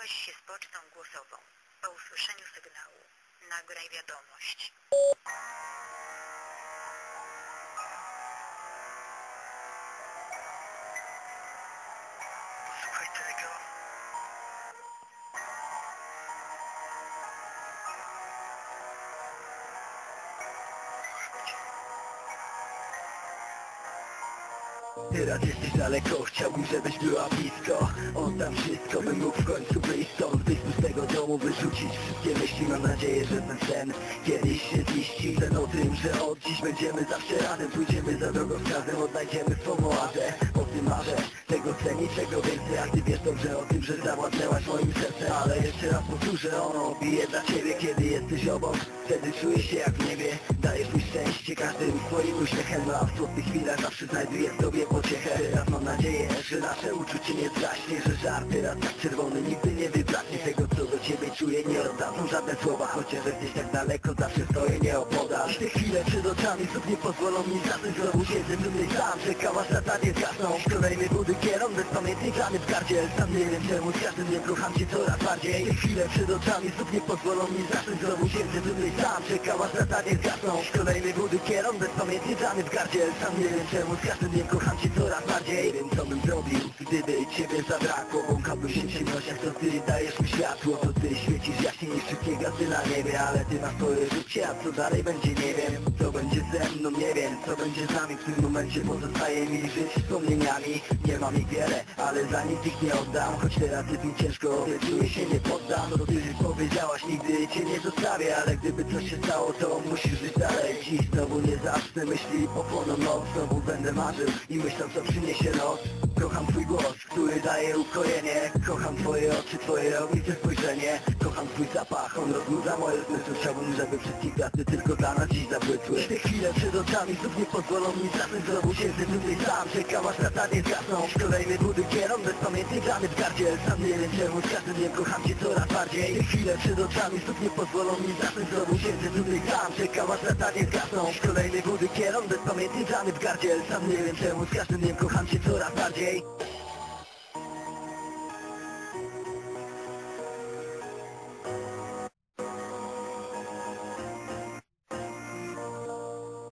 Połączyłaś się z pocztą głosową. Po usłyszeniu sygnału nagraj wiadomość. Teraz jesteś daleko, chciałbym żebyś była blisko. Oddam wszystko, bym mógł w końcu wyjść stąd Wyjść z tego domu, wyrzucić wszystkie myśli. Mam nadzieję, że ten sen kiedyś się ziści. Ten o tym, że od dziś będziemy zawsze razem. Pójdziemy za drogowskazem, odnajdziemy swą oazę. O tym marzę, niczego więcej. A ty wiesz dobrze o tym, że zawładnęłaś moim sercem Ale jeszcze raz powtórzę, ono bije dla ciebie Kiedy jesteś obok, wtedy czuję się jak w niebie Dajesz mi szczęście, każdym swoim uśmiechem a w trudnych chwilach zawsze znajduję w tobie pociechę. Teraz mam nadzieję, że nasze uczucie nie zgaśnie Że żar teraz tak czerwony nigdy nie nie oddadzą żadne słowa Chociaż jesteś tak daleko, zawsze stoję nie opodasz. Te chwile przed oczami znów nie pozwolą mi zasnąć Znowu siedzę tutaj sam, czekam aż lata nie zgasną Kolejny budy kieron, bezpamiętny grany w gardzie Sam nie wiem czemu z każdym dniem kocham cię coraz bardziej. Te chwile przed oczami znów nie pozwolą mi zasnąć Znowu siedzę tutaj sam, czekam aż lata nie zgasną Kolejny budy kieron, bezpamiętny grany w gardzie Sam nie wiem czemu z każdym dniem kocham cię coraz bardziej. Nie wiem co bym zrobił, gdyby ciebie zabrakło Błąkałbym się w ciemnościach, to ty dajesz mi światło. To ty świecisz jaśniej niż wszystkie gwiazdy na niebie Ale ty masz swoje życie, a co dalej będzie nie wiem. Co będzie ze mną, nie wiem, co będzie z nami W tym momencie pozostaje mi żyć wspomnieniami. Nie mam ich wiele, ale za nic ich nie oddam. Choć teraz jest mi ciężko, ale czuję się nie poddam. To ty powiedziałaś, nigdy cię nie zostawię Ale gdyby coś się stało, to musisz żyć dalej. Dziś znowu nie zacznę myśli popłoną noc. Znowu będę marzył i myślał co przyniesie noc Kocham twój głos, który daje ukojenie. Kocham twoje oczy, twoje ognice spojrzenie. Kocham twój zapach, on rozbudza moje zmysły Chciałbym, żeby wszystkie gwiazdy tylko dla nas dziś zabłysły. Te chwile przed oczami znów nie pozwolą mi zasnąć Znowu siedzę tutaj sam, czekam aż lata nie zgasną. Kolejny budy kieron, bezpamiętny grany w gardzie Sam nie wiem czemu, z każdym dniem kocham cię coraz bardziej. Te chwile przed oczami znów nie pozwolą mi zasnąć Znowu siedzę tutaj sam, czekam aż lata nie zgasną. Kolejny budy kieron, bezpamiętny grany w gardzie Sam nie wiem czemu, z każdym dniem kocham cię coraz bardziej